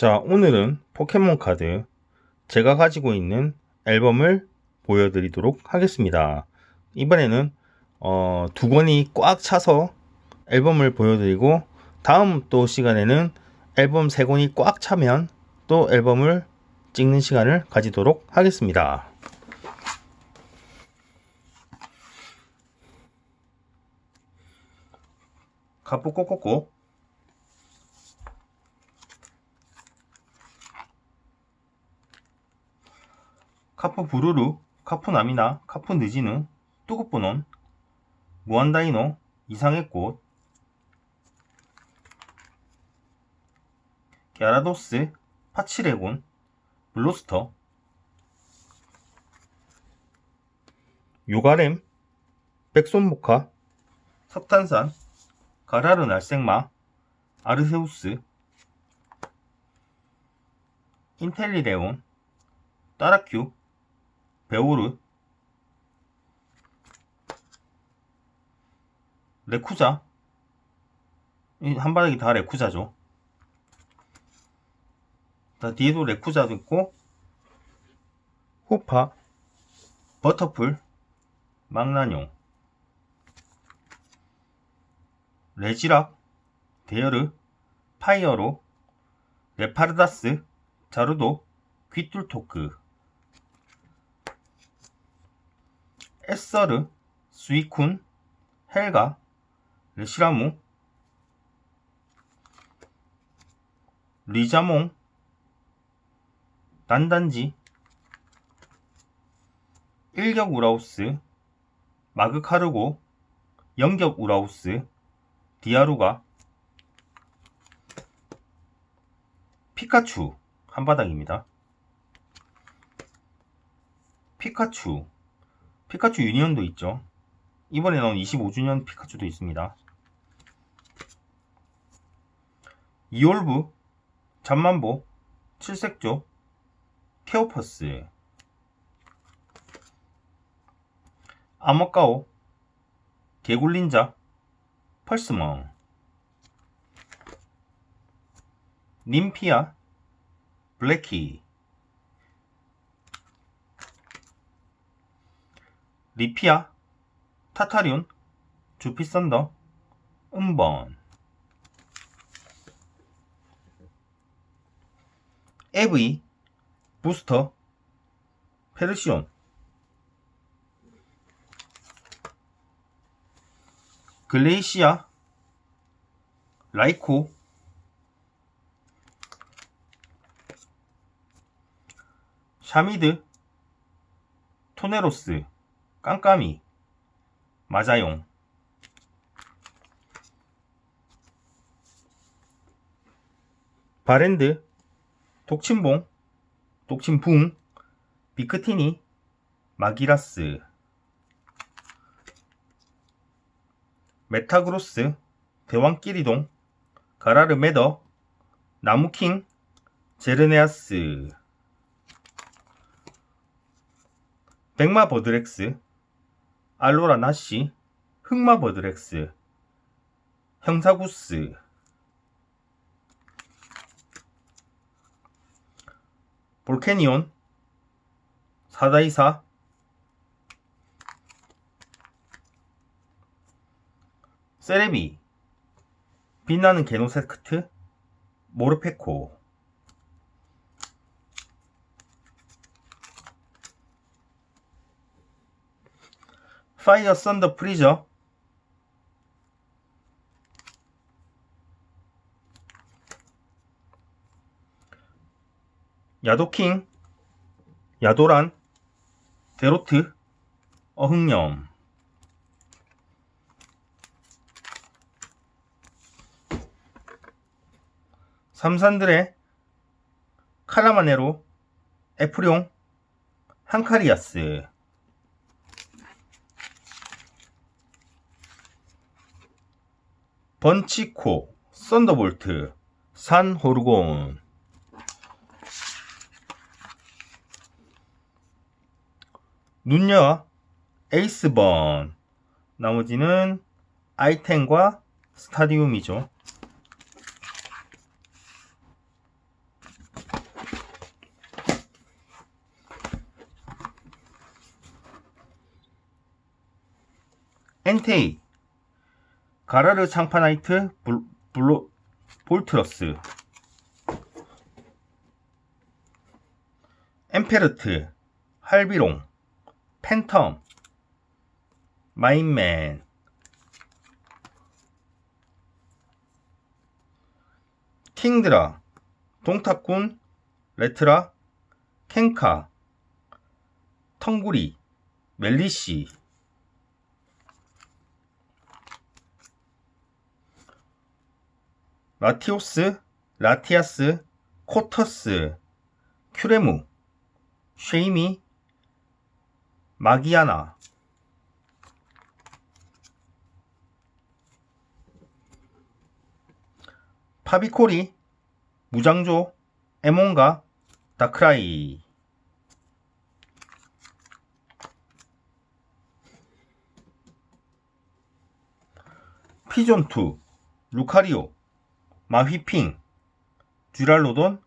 자, 오늘은 포켓몬 카드 제가 가지고 있는 앨범을 보여드리도록 하겠습니다. 이번에는 어, 두 권이 꽉 차서 앨범을 보여드리고 다음 또 시간에는 앨범 세 권이 꽉 차면 또 앨범을 찍는 시간을 가지도록 하겠습니다. 가쁘 꼬꼬꼬 카프 부루루, 카프 나미나, 카프 느지느, 뚜구뿌논, 무한다이노, 이상의 꽃, 게라도스, 파치레곤, 블로스터, 요가렘, 백손모카, 석탄산, 가라르 날생마, 아르세우스, 인텔리레온, 따라큐, 베오르, 레쿠자, 이 한바닥이 다 레쿠자죠. 다 뒤에도 레쿠자도 있고, 호파, 버터풀, 망나뇽, 레지락, 데어르, 파이어로, 레파르다스, 자루도, 귀뚫토크, 에서르, 스위쿤, 헬가, 레시라무, 리자몽, 단단지, 일격 우라우스, 마그 카르고, 영격 우라우스, 디아루가, 피카츄 한바닥입니다. 피카츄 피카츄 유니온도 있죠. 이번에 나온 25주년 피카츄도 있습니다. 이올브, 잠만보, 칠색조, 케오퍼스, 아머까오, 개굴린자, 펄스멍, 님피아, 블랙키, 리피아, 타타리온, 주피썬더, 음번, 에브이, 부스터, 페르시온, 글레이시아, 라이코, 샤미드, 토네로스, 깜깜이, 마자용, 바랜드, 독침봉, 독침붕, 비크티니, 마기라스, 메타그로스, 대왕끼리동, 가라르메더, 나무킹, 제르네아스, 백마 버드렉스, 알로라 나시, 흑마 버드렉스, 형사구스, 볼케니온, 사다이사, 세레비, 빛나는 게노세크트, 모르페코, 파이어 썬더 프리저 야도킹 야도란 데로트 어흥염. 삼산들의 칼라마네로 에프룡 한카리아스 번치코, 썬더볼트, 산 호르곤. 눈녀, 에이스번. 나머지는 아이템과 스타디움이죠. 엔테이, 가라르 창파나이트 블, 블로 볼트러스. 엠페르트 할비롱 팬텀 마인맨. 킹드라 동탑군 레트라 켄카 텅구리 멜리시 라티오스 라티아스 코터스 큐레무 쉐이미 마기아나. 파비코리 무장조 에몬가 다크라이. 피존2 루카리오 마휘핑 듀랄로돈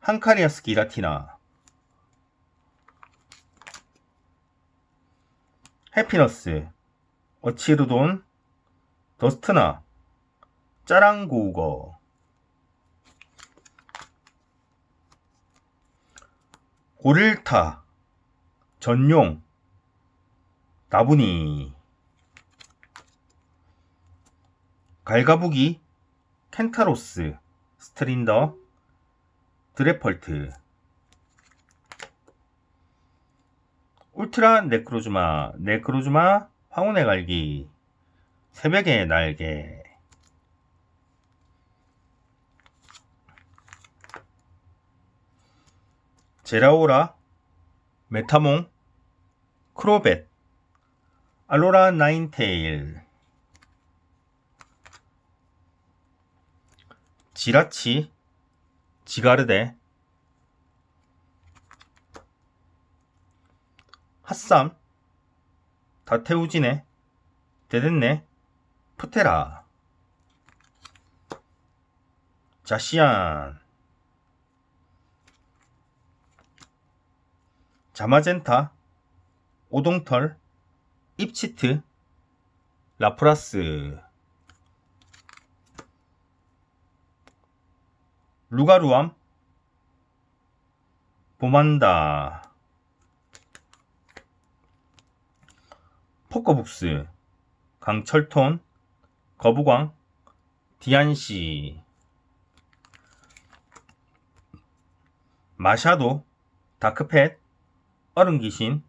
한카리아스 기라티나 해피너스 어치르돈 더스트나 짜랑고우거. 고릴타 전용 나부니. 갈가부기 켄타로스 스트린더 드레펄트. 울트라 네크로즈마 네크로즈마 황혼의 갈기 새벽의 날개. 제라오라 메타몽 크로벳 알로라 나인테일 지라치. 지가르데. 핫삼 다테우지네. 데덴네. 푸테라. 자시안. 자마젠타. 오동털. 입치트. 라프라스 루가루암? 보만다. 포커북스 강철톤 거부광 디안시 마샤도 다크펫 어른귀신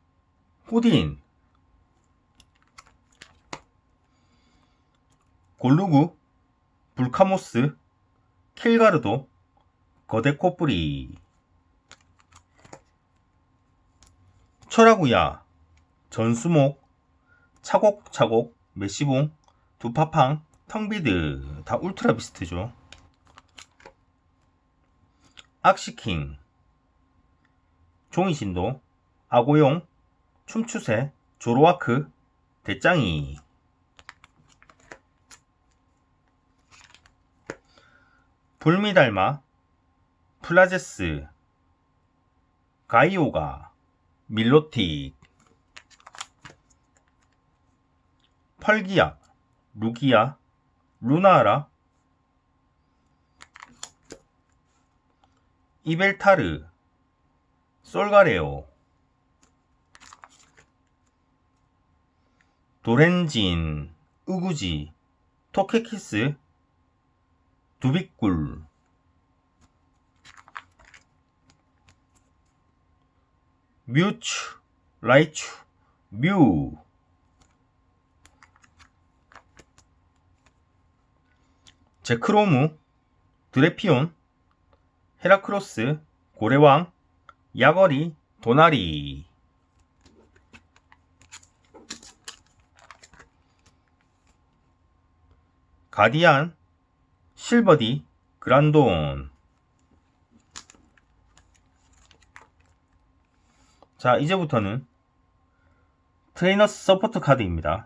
후딘 골루구 불카모스 킬가르도 거대 코뿌리 철하구야 전수목 차곡차곡 메시봉 두파팡 텅비드. 다 울트라 비스트죠. 악시킹 종이신도 아고용 춤추새 조로아크 대짱이. 불미달마 플라제스 가이오가 밀로틱 펄기야 루기야 루나라 이벨타르 솔가레오 도렌진 우구지 토케키스 두빅굴 뮤추 라이추 뮤. 제크로무 드레피온 헤라크로스 고래왕 야거리 도나리. 가디안 실버디 그란돈 자 이제부터는 트레이너스 서포트 카드입니다.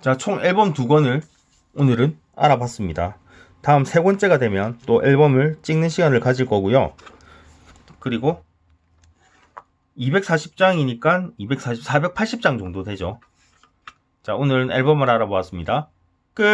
자, 총 앨범 두 권을 오늘은 알아봤습니다. 다음 세 번째가 되면 또 앨범을 찍는 시간을 가질 거고요. 그리고 240장이니까 240, 480장 정도 되죠. 자, 오늘은 앨범을 알아보았습니다. 끝!